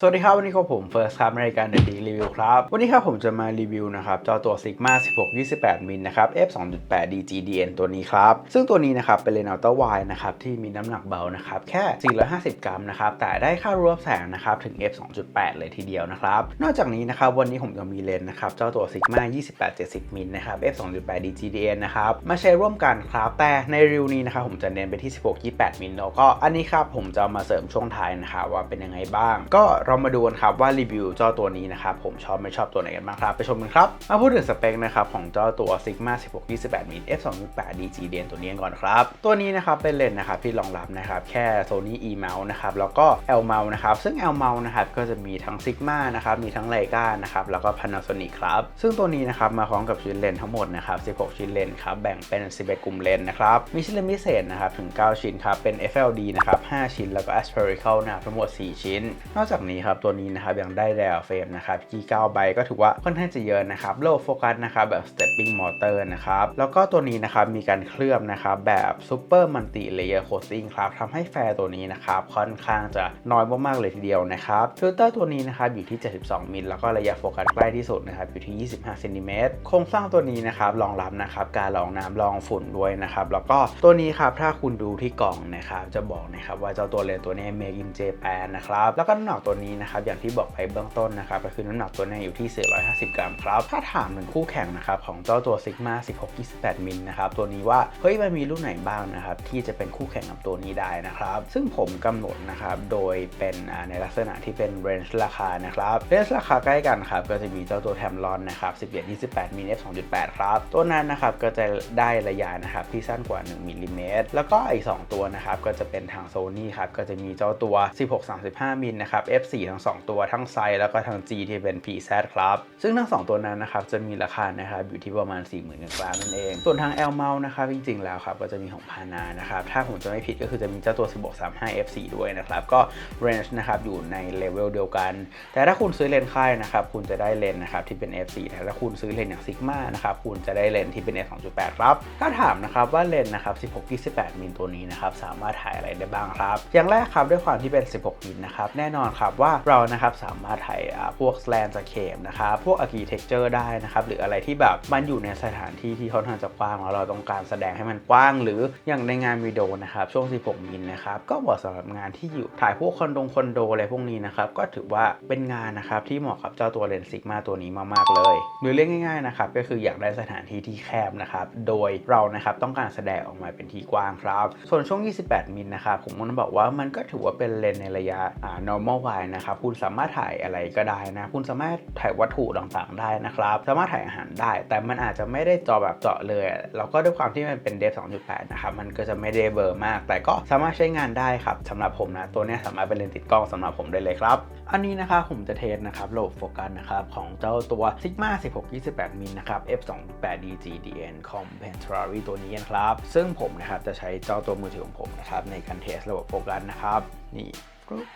สวัสดีครับ วันนี้ก็ผมเฟิร์สครับในรายการ The D Review ครับ วันนี้ครับผมจะมารีวิวนะครับจอตัว Sigma 16 28มิลนะครับ f 2.8 DGDN ตัวนี้ครับ ซึ่งตัวนี้นะครับเป็นเลนส์อัลตร้าไวนะครับที่มีน้ำหนักเบานะครับแค่ 450 กรัมนะครับแต่ได้ค่ารวบแสงนะครับถึง f 2.8 เลยทีเดียวนะครับ นอกจากนี้นะครับวันนี้ผมจะมีเลนส์นะครับเจ้าตัว Sigma 28 70มิลนะครับ f 2.8 DGDN นะครับมาใช้ร่วมกันครับแต่ในรีวิวนี้นะครับผมจะเน้นไปที่ 16 28มิลแล้วก็อันนี้ครับผมจะเอามาเสริมช่วงท้ายนะครับว่าเป็นยังไงบ้างก็เรามาดูกันครับว่ารีวิวเจ้าตัวนี้นะครับผมชอบไม่ชอบตัวไหนกันบ้างครับไปชมกันครับมาพูดถึงสเปคนะครับของเจ้าตัว Sigma 16 28 มิล f 2.8 DG เดนตัวนี้ก่อนครับ ตัวนี้นะครับเป็นเลนส์นะครับที่รองรับนะครับแค่ Sony E mount นะครับแล้วก็ L mount นะครับซึ่ง L mount นะครับก็จะมีทั้ง Sigma นะครับมีทั้ง Leica นะครับแล้วก็ Panasonic ครับซึ่งตัวนี้นะครับมาพร้อมกับชิ้นเลนส์ทั้งหมดนะครับ16 ชิ้นเลนส์ครับแบ่งเป็น11กลุ่มเลนส์นะครับมีชิ้นเลนส์พิเศษนะครับถึง 9 ชิ้นครับเป็น FLD นะครับ5ชิ้นแล้วก็ aspherical นะครับทั้งหมด 4 ชิ้น นอกจากนี้ครับตัวนี้นะครับยังได้ rear frame นะครับที่9ใบก็ถือว่าค่อนข้างจะเยอะนะครับ low focus นะครับแบบ stepping motor นะครับแล้วก็ตัวนี้นะครับมีการเคลือบนะครับแบบ super multi layer coating ครับทำให้แฟร์ตัวนี้นะครับค่อนข้างจะน้อยมากๆเลยทีเดียวนะครับฟิลเตอร์ตัวนี้นะครับอยู่ที่ 72 มิลแล้วก็ระยะโฟกัสใกล้ที่สุดนะครับอยู่ที่ 25เซนติเมตรโครงสร้างตัวนี้นะครับรองรับนะครับการรองน้ำรองฝุ่นด้วยนะครับแล้วก็ตัวนี้ครับถ้าคุณดูที่กล่องนะครับจะบอกนะครับว่าเจ้าตัวเลนตัวนี้ made in Japan นะครับแล้วก็น้ำหนักตัวนี้นะครับอย่างที่บอกไปเบื้องต้นนะครับก็คือน้ำหนักตัวนี้อยู่ที่ 450 กรัมครับถ้าถามถึงคู่แข่งนะครับของเจ้าตัว Sigma 16 28 มิลนะครับตัวนี้ว่าเฮ้ยมันมีรุ่นไหนบ้างนะครับที่จะเป็นคู่แข่งกับตัวนี้ได้นะครับซึ่งผมกำหนดนะครับโดยเป็นในลักษณะที่เป็นเรนจ์ราคานะครับเรนจ์ราคาใกล้กันครับก็จะมีเจ้าตัวแทมลอนนะครับ11 28มิล f 2.8 ครับตัวนั้นนะครับก็จะได้ระยะนะครับที่สั้นกว่า 1มิลลิเมตรแล้วก็อีก 2 ตัวนะครับก็จะเป็นทางโซนี่ครับก็จะมีเจ้าตัว 16 35มิลนะครับ4 ทั้ง 2 ตัวทั้งไซส์แล้วก็ทาง G ที่เป็น PZ ครับ ซึ่งทั้ง 2 ตัวนั้นนะครับจะมีราคานะครับอยู่ที่ประมาณ 40,000กว่านั่นเอง ส่วนทาง L mount นะครับจริงๆแล้วครับก็จะมีของพานานะครับถ้าผมจะไม่ผิดก็คือจะมีเจ้าตัว16 35 f4 ด้วยนะครับก็ range นะครับอยู่ในเลเวลเดียวกัน แต่ถ้าคุณซื้อเลนส์ค่ายนะครับคุณจะได้เลนส์นะครับที่เป็น f4 แต่ถ้าคุณซื้อเลนส์อย่าง Sigma นะครับคุณจะได้เลนส์ที่เป็น f 2.8ครับถ้าถามนะครับว่าเลนส์นะครับ 16 28มิลตัวนี้นะครับสามารถถ่ายอะไรได้บ้างครับ อย่างแรกครับด้วยความที่เป็น 16มิลนะครับแน่นอนครับว่าาเรานะครับสามารถถ่ายพวกแลนสเคปนะครับพวก architecture ได้นะครับหรืออะไรที่แบบมันอยู่ในสถานที่ที่ค่อนข้างจะกว้างแล้วเราต้องการแสดงให้มันกว้าง หรืออย่างในงานวิดีโอนะครับช่วง 16 มิลนะครับก็เหมาะสำหรับงานที่อยู่ถ่ายพวกคอนโดคอนโดอะไรพวกนี้นะครับก็ถือว่าเป็นงานนะครับที่เหมาะกับเจ้าตัวเลนส์ซิกมาตัวนี้มากๆเลย หรือเรียกง่ายๆนะครับก็คืออยากได้สถานที่ที่แคบนะครับโดยเรานะครับต้องการแสดงออกมาเป็นที่กว้างครับ ส่วนช่วง 28 มิลนะครับผมมันบอกว่ามันก็ถือว่าเป็นเลนส์ในระยะ normal wide นะครับ คุณสามารถถ่ายอะไรก็ได้นะ คุณสามารถถ่ายวัตถุต่างๆ ได้นะครับ สามารถถ่ายอาหารได้ แต่มันอาจจะไม่ได้จอแบบเจาะเลย แล้วก็ด้วยความที่มันเป็นเดฟ2.8 นะครับ มันก็จะไม่ได้เบอร์มาก แต่ก็สามารถใช้งานได้ครับสำหรับผมนะ ตัวนี้สามารถเป็นเลนส์ติดกล้องสำหรับผมได้เลยครับ อันนี้นะครับผมจะเทสนะครับระบบโฟกัสนะครับของเจ้าตัว Sigma 16 28มิลนะครับ f 2 8 DG DN Complementary ตัวนี้นะครับ ซึ่งผมนะครับจะใช้เจ้าตัวมือถือของผมนะครับในการเทสระบบโฟกัสนะครับ นี่ปึ๊บ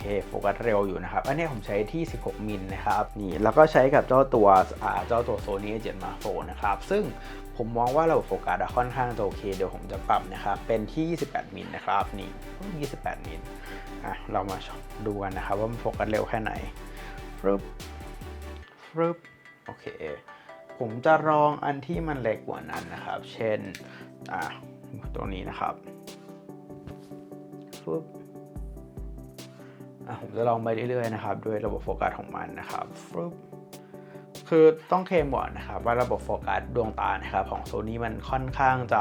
เคโฟกัสเร็วอยู่นะครับ อันนี้ผมใช้ที่ 16 มิลนะครับนี่แล้วก็ใช้กับเจ้าตัวอ่าเจ้าตัว Sony A7 Mark IV นะครับ ซึ่งผมมองว่าระบบโฟกัสค่อนข้างจะโอเค เดี๋ยวผมจะปรับนะครับ เป็นที่ 28 มิลนะครับ นี่ 28 มิลอะเรามาดูกันนะครับ ว่ามันโฟกัสเร็วแค่ไหนฟรึบฟรึบโอเค ผมจะลองอันที่มันเล็กกว่านั้นนะครับ เช่นอะตัวนี้นะครับฟึบ ผมจะลองไปเรื่อยๆนะครับด้วยระบบโฟกัสของมันนะครับคือต้องเคลมก่อนนะครับว่าระบบโฟกัสดวงตานะครับของโซนี่มันค่อนข้างจะ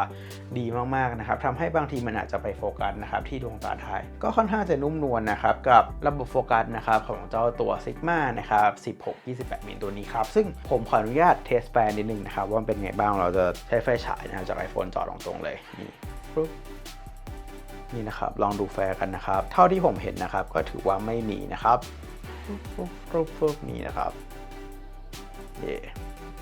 ดีมากๆนะครับทำให้บางทีมันอาจจะไปโฟกัสนะครับที่ดวงตาไทยก็ค่อนข้างจะนุ่มนวลนะครับกับระบบโฟกัสนะครับของเจ้าตัว Sigma นะครับ16 28มิลตัวนี้ครับซึ่งผมขออนุญาตเทสแปนนิดนึงนะครับว่าเป็นไงบ้างเราจะใช้ไฟฉายนะครับจาก iPhone จอดตรงๆเลยนี่ฟึบ นี่นะครับลองดูแฟร์กันนะครับ เท่าที่ผมเห็นนะครับ ก็ถือว่าไม่มีนะครับฟึบฟึบฟึบฟึบนี่นะครับเย่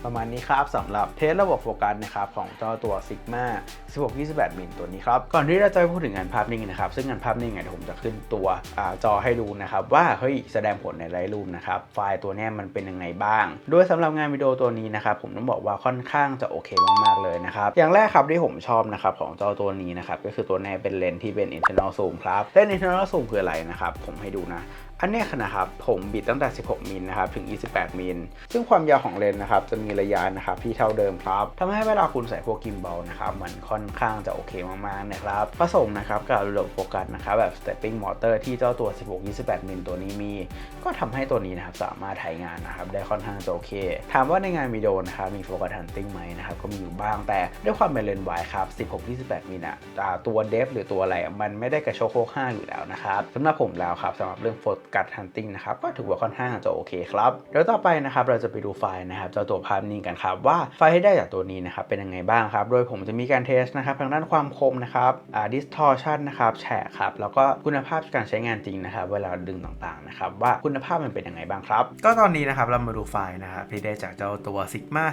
ประมาณนี้ครับสำหรับเทสระบบโฟกัสนะครับของจ้าตัว Sigma 16 28 มิลตัวนี้ครับ ก่อนที่เราจะไปพูดถึงงานภาพนิ่งนะครับ ซึ่งงานภาพนิ่งเนี่ยเดี๋ยวผมจะขึ้นตัวอจอให้ดูนะครับ ว่าเฮ้ยแสดงผลในไลท์รูมนะครับ ไฟล์ตัวนี้มันเป็นยังไงบ้าง โดยสำหรับงานวิดีโอตัวนี้นะครับ ผมต้องบอกว่าค่อนข้างจะโอเคมากๆเลยนะครับ อย่างแรกครับที่ผมชอบนะครับของจ้าตัวนี้นะครับก็คือตัวแนี้เป็นเลนส์ที่เป็น internal zoom ครับเลนส์ internal zoom คืออะไรนะครับผมให้ดูนะอันนี้นะครับผมบิดตั้งแต่ 16 มิลนะครับถึง 28 มิล ซึ่งความยาวของเลนส์นะครับจะมีระยะนะครับที่เท่าเดิมครับทำให้เวลาคุณใส่พวกกิมบอลนะครับมันค่อนข้างจะโอเคมากๆนะครับผสมนะครับกับระบบโฟกัสนะครับแบบ stepping motor ที่เจ้าตัว 16-28 มิลตัวนี้มี ก็ทำให้ตัวนี้นะครับสามารถถ่ายงานนะครับได้ค่อนข้างจะโอเค ถามว่าในงานวิดีโอนะครับมีโฟกัสฮันติ้งไหมนะครับก็มีอยู่บ้างแต่ด้วยความเป็นเลนส์วายครับ 16-28 มิลอะตัวเดฟหรือตัวอะไรมันไม่ได้กระโชกโคกห้างอยู่แล้วนะครับสำหรับผมแล้วครับสำหรับเรื่องโฟ กัสฮันติ้งนะครับก็ถือว่าค่อนข้างจะโอเคครับเดี๋ยวต่อไปนะครับเราจะไปดูไฟล์นะครับเจ้าตัวภาพนิ่งกันครับว่าไฟล์ที่ได้จากตัวนี้นะครับเป็นยังไงบ้างครับ โดยผมจะมีการเทสนะครับทางด้านความคมนะครับอ่า distortion นะครับแฉกครับแล้วก็คุณภาพการใช้งานจริงนะครับเวลาดึงต่างๆนะครับว่าคุณภาพมันเป็นยังไงบ้างครับ ก็ตอนนี้นะครับเรามาดูไฟล์นะครับที่ได้จากเจ้าตัว Sigma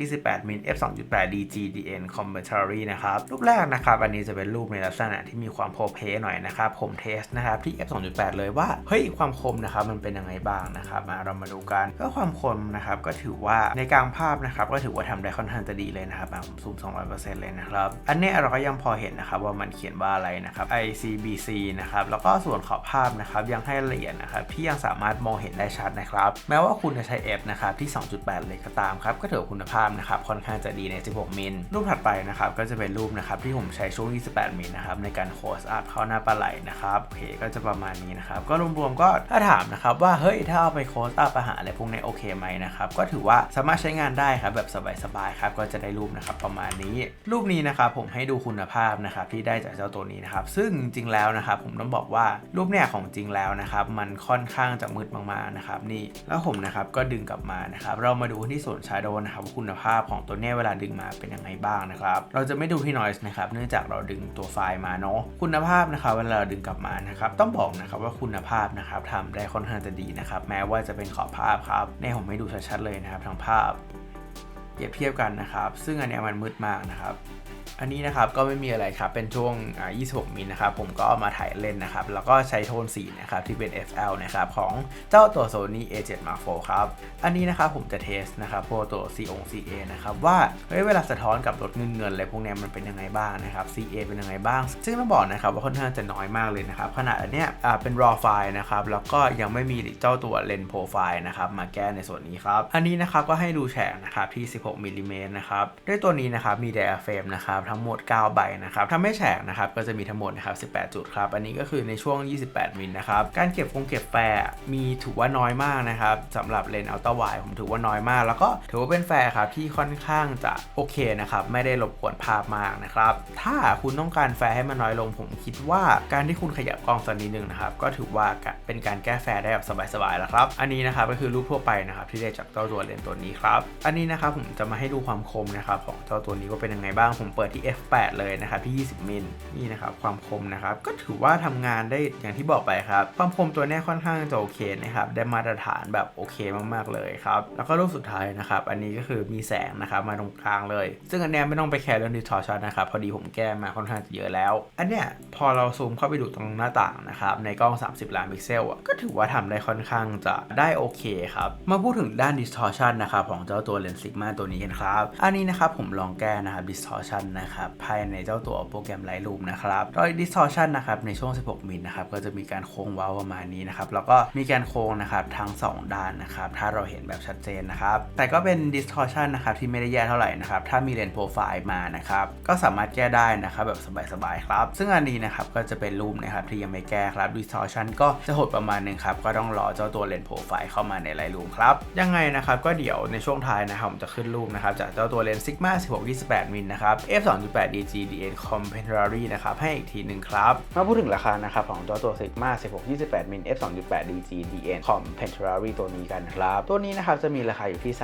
16-28 min f 2.8 dg dn commentary นะครับรูปแรกนะครับอันนี้จะเป็นรูปในลักษณะที่มีความโพเพหน่อยนะครับผมเทสนะครับที่ f 2.8 เลยว่าเฮ้ยความความคมนะครับมันเป็นยังไงบ้างนะครับมาเรามาดูกันก็ความคมนะครับก็ถือว่าในกลางภาพนะครับก็ถือว่าทำได้ค่อนข้างจะดีเลยนะครับผมซูม 200%เลยนะครับอันนี้เราก็ยังพอเห็นนะครับว่ามันเขียนว่าอะไรนะครับ ICBC นะครับแล้วก็ส่วนขอบภาพนะครับยังให้ละเอียดนะครับที่ยังสามารถมองเห็นได้ชัดนะครับแม้ว่าคุณจะใช้ F นะครับที่ 2.8 เลยก็ตามครับก็ถือว่าคุณภาพนะครับค่อนข้างจะดีใน 16 มิลรูปถัดไปนะครับก็จะเป็นรูปนะครับที่ผมใช้ช่วง 28 มิลนะครับในการโคสอัพเข้าหน้าปลาไหลนะครับโอเคก็จะประมาณนี้นะครับก็รวมๆก็ถ้าถามนะครับว่าเฮ้ยถ้าเอาไปโคสอัพอาหารอะไรพวกนี้โอเคไหมนะครับก็ถือว่าสามารถใช้งานได้ครับแบบสบายๆครับก็จะได้รูปนะครับประมาณนี้ รูปนี้นะครับผมให้ดูคุณภาพนะครับที่ได้จากเจ้าตัวนี้นะครับซึ่งจริงๆแล้วนะครับผมต้องบอกว่ารูปเนี่ยของจริงแล้วนะครับมันค่อนข้างจะมืดมากๆนะครับนี่แล้วผมนะครับก็ดึงกลับมานะครับเรามาดูที่ส่วน Shadow นะครับคุณภาพของตัวเนี้ยเวลาดึงมาเป็นยังไงบ้างนะครับเราจะไม่ดูที่ noise นะครับเนื่องจากเราดึงตัวไฟล์มาเนาะคุณภาพนะครับเวลาเราดึงกลับมานะครับต้องบอกนะครับว่าคุณภาพนะครับทำได้ค่อนข้างจะดีนะครับ แม้ว่าจะเป็นขอบภาพครับเนี่ยผมให้ดูชัดๆเลยนะครับทั้งภาพเปรียบเทียบกันนะครับ ซึ่งอันนี้มันมืดมากนะครับ อันนี้นะครับก็ไม่มีอะไรครับเป็นช่วง 26 มิลนะครับผมก็มาถ่ายเล่นนะครับแล้วก็ใช้โทนสีนะครับที่เป็น FL นะครับของเจ้าตัว Sony A7 Mark IV ครับอันนี้นะครับผมจะเทสนะครับพวกตัว C อง CA นะครับว่าเฮ้ยเวลาสะท้อนกับรถเงินเงินอะไรพวกนี้มันเป็นยังไงบ้างนะครับ CA เป็นยังไงบ้าง ซึ่งต้องบอกนะครับว่าค่อนข้างจะน้อยมากเลยนะครับขนาดอันเนี้ยเป็น raw file นะครับแล้วก็ยังไม่มีเจ้าตัว lens profile นะครับมาแก้ในส่วนนี้ครับอันนี้นะครับก็ให้ดูแฉกนะครับที่ 16มิลลิเมตรนะครับด้วยตัวนี้นะครับมี diaphragm นะครับทั้งหมด 9 ใบนะครับทำให้แฉกนะครับก็จะมีทั้งหมดนะครับ18 จุดครับ อันนี้ก็คือในช่วง 28 มิลนะครับการเก็บคงเก็บแฟร์มีถือว่าน้อยมากนะครับสำหรับเลนส์อัลตร้าไวผมถือว่าน้อยมาก แล้วก็ถือว่าเป็นแฟร์ครับที่ค่อนข้างจะโอเคนะครับไม่ได้รบกวนภาพมากนะครับถ้าคุณต้องการแฟร์ให้มันน้อยลง ผมคิดว่าการที่คุณขยับกล้องสักนิดนึงนะครับก็ถือว่าเป็นการแก้แฟร์ได้แบบสบายๆแล้วครับอันนี้นะครับก็คือรูปทั่วไปนะครับที่ได้จากเจ้าตัวเลนส์ตัวนี้ครับอันนี้นะครับผมจะมาให้ดูความคมนะครับของเจ้าตัวนี้ว่าเป็นยังไงบ้างผมเปิดที่ f8 เลยนะครับที่ 20 มิลนี่นะครับความคมนะครับก็ถือว่าทำงานได้อย่างที่บอกไปครับความคมตัวนี้ค่อนข้างจะโอเคนะครับได้มาตรฐานแบบโอเคมากๆเลยครับแล้วก็รูปสุดท้ายนะครับอันนี้ก็คือมีแสงนะครับมาตรงกลางเลย ซึ่งอันนี้ไม่ต้องไปแคร์เรื่อง distortion นะครับพอดีผมแก้มาค่อนข้างจะเยอะแล้ว อันเนี้ยพอเราซูมเข้าไปดูตรงหน้าต่างนะครับในกล้อง 30 ล้านพิกเซลอะก็ถือว่าทำได้ค่อนข้างจะได้โอเคครับมาพูดถึงด้าน distortion นะครับของเจ้าตัวเลนส์ Sigma ตัวนี้กันครับอันนี้นะครับผมลองแก้นะครับ distortion นะครับภายในเจ้าตัวโปรแกรม Lightroom นะครับรอย distortion นะครับในช่วง 16 มิลนะครับก็จะมีการโค้งเว้าประมาณนี้นะครับแล้วก็มีการโค้งนะครับทั้ง 2 ด้านนะครับถ้าเราเห็นแบบชัดเจนนะครับแต่ก็เป็น distortion นะครับที่ไม่ได้แย่เท่าไหร่นะครับถ้ามีเลนส์โปรไฟล์มานะครับก็สามารถแก้ได้นะครับแบบสบายๆครับ ซึ่งอันนี้นะครับก็จะเป็นรูปนะครับที่ยังไม่แก้ครับ distortion ก็จะหดประมาณนึงครับก็ต้องรอเจ้าตัวเลนส์โปรไฟล์เข้ามาใน Lightroom ครับยังไงนะครับก็เดี๋ยวในช่วงท้ายนะครับผมจะขึ้นรูปนะครับจากเจ้าตัวเลนส์ Sigma 16 28มิลนะครับ f 2 3.8 DGDN Complementary นะครับ ให้อีกทีหนึ่งครับ มาพูดถึงราคานะครับ ของจอตัว Sigma 16 28mm f 2.8 DGDN Complementary ตัวนี้กันครับ ตัวนี้นะครับ จะมีราคาอยู่ที่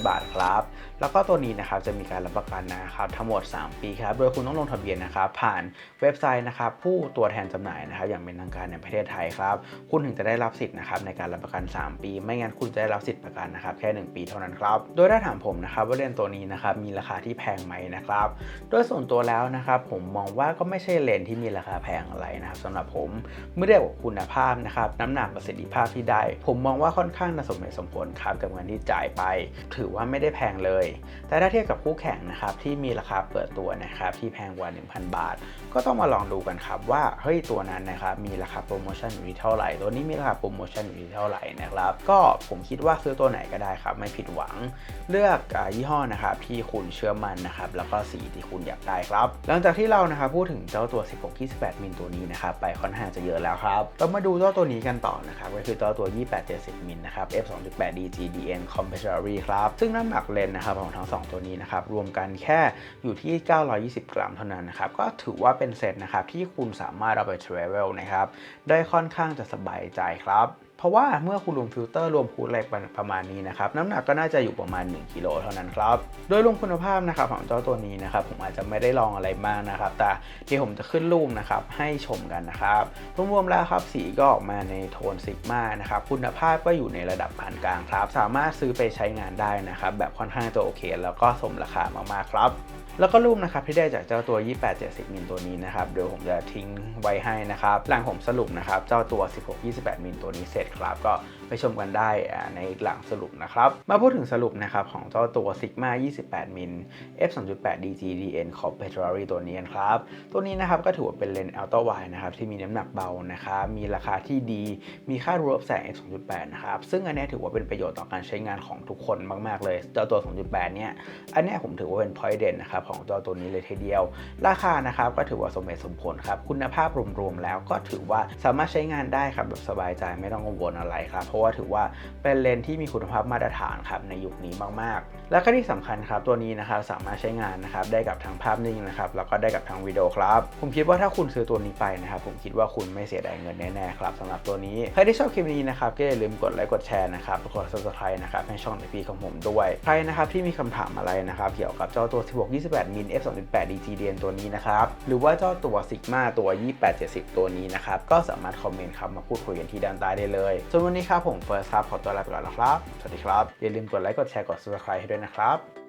34,900 บาทครับ แล้วก็ตัวนี้นะครับ จะมีการรับประกันนะครับ ทั้งหมด 3 ปีครับ โดยคุณต้องลงทะเบียนนะครับ ผ่านเว็บไซต์นะครับผู้ตัวแทนจำหน่ายนะครับ อย่างเป็นทางการในประเทศไทยครับ คุณถึงจะได้รับสิทธิ์นะครับในการรับประกัน 3 ปี ไม่งั้นคุณจะได้รับสิทธิ์ประกันนะครับแค่ 1 ปีเท่านั้นครับ โดยถ้าถามผมนะครับว่าเล่นตัวนี้นะครับมีราคาที่แพงไหมนะนะครับ โดยส่วนตัวแล้วนะครับผมมองว่าก็ไม่ใช่เลนที่มีราคาแพงอะไรนะครับสำหรับผมเมื่อเทียบกับคุณภาพนะครับน้ำหนักประสิทธิภาพที่ได้ ผมมองว่าค่อนข้างน่าสมเหตุสมผลครับกับเงินที่จ่ายไป ถือว่าไม่ได้แพงเลย แต่ถ้าเทียบกับคู่แข่งนะครับที่มีราคาเปิดตัวนะครับที่แพงกว่า 1,000 บาท ก็ต้องมาลองดูกันครับว่าเฮ้ยตัวนั้นนะครับมีราคาโปรโมชั่นอยู่ที่เท่าไหร่ตัวนี้มีราคาโปรโมชั่นอยู่ที่เท่าไหร่นะครับก็ผมคิดว่าซื้อตัวไหนก็ได้ครับไม่ผิดหวัง เลือกอยี่ห้อนะครับที่คุณเชื่อมันนะครับแล้วก็สีที่คุณอยากได้ครับ หลังจากที่เรานะครับพูดถึงเจ้าตัว 16-28มิลตัวนี้นะครับไปค่อนข้างจะเยอะแล้วครับเรามาดูเจ้าตัวนี้กันต่อนะครับก็คือเจ้าตัว 28-70มิลนะครับ f 2.8 DG DN Complementary ครับซึ่งน้ำหนักเลนส์นะครับของทั้งสองตัวนี้นะครับรวมกันแค่อยู่ที่ 920 กรัมเท่านั้นนะครับก็ถือว่าเป็นเซตนะครับที่คุณสามารถเอาไป travel นะครับได้ค่อนข้างจะสบายใจครับ เพราะว่าเมื่อคุณรวมฟิลเตอร์รวมคูดอะไรประมาณนี้นะครับน้ำหนักก็น่าจะอยู่ประมาณ 1กิโลเท่านั้นครับ โดยรวมคุณภาพนะครับของเจ้าตัวนี้นะครับผมอาจจะไม่ได้ลองอะไรมากนะครับ แต่ที่ผมจะขึ้นรูปนะครับให้ชมกันนะครับรวมๆแล้วครับสีก็ออกมาในโทนซิกมานะครับคุณภาพก็อยู่ในระดับปานกลางครับ สามารถซื้อไปใช้งานได้นะครับแบบค่อนข้างจะโอเค แล้วก็สมราคามากๆครับ แล้วก็รูปนะครับที่ได้จากเจ้าตัว 28-70 มิลตัวนี้นะครับเดี๋ยวผมจะทิ้งไว้ให้นะครับหลังผมสรุปนะครับเจ้าตัว 16-28 มิลตัวนี้เสร็จครับ ก็ไปชมกันได้ในหลังสรุปนะครับ มาพูดถึงสรุปนะครับของเจ้าตัว Sigma 28 มิล f 2.8 DG DN Complementary ตัวนี้นครับ ตัวนี้นะครับก็ถือว่าเป็นเลนส์ ultra wide นะครับที่มีน้ำหนักเบานะครับมีราคาที่ดี มีค่ารูรับแสง f 2.8 นะครับ ซึ่งอันนี้ถือว่าเป็นประโยชน์ต่อการใช้งานของทุกคนมาก ๆ เลย เจ้าตัว 2.8 เนี่ย อันนี้ผมถือว่าเป็น point เด่นนะครับของจ้าตัวนี้เลยทีเดียว ราคานะครับก็ถือว่าสมเหตุสมผลครับ คุณภาพรวมๆแล้วก็ถือว่าสามารถใช้งานได้ครับแบบสบายใจไม่ต้องกังวลอะไรครับ เพราะว่าถือว่าเป็นเลนส์ที่มีคุณภาพมาตรฐานครับในยุคนี้มากๆ แล้วก็ที่สำคัญครับตัวนี้นะครับสามารถใช้งานนะครับได้กับทั้งภาพนิ่งนะครับแล้วก็ได้กับทั้งวิดีโอครับ ผมคิดว่าถ้าคุณซื้อตัวนี้ไปนะครับผมคิดว่าคุณไม่เสียดายเงินแน่ๆครับสำหรับตัวนี้ใครที่ชอบคลิปนี้นะครับก็อย่าลืมกดไลค์กดแชร์นะครับกด subscribe นะครับให้ช่องในพีของผมด้วย ใครนะครับที่มีคำถามอะไรนะครับเกี่ยวกับเจ้าตัว16-28 มิล f 2.8 DG DN ตัวนี้นะครับ หรือว่าเจ้าตัว Sigma ตัว 28-70 ตัวนี้นะครับ ก็สามารถคอมเมนต์ครับมาพูดคุยกันที่ด้านใต้ได้เลย ส่วนวันนี้ครับผมเฟิร์สครับขอตัวลาไปก่อนแล้วครับ สวัสดีครับ อย่าลืมกดไลค์ กดแชร์ กด subscribe ให้ด้วยนะครับ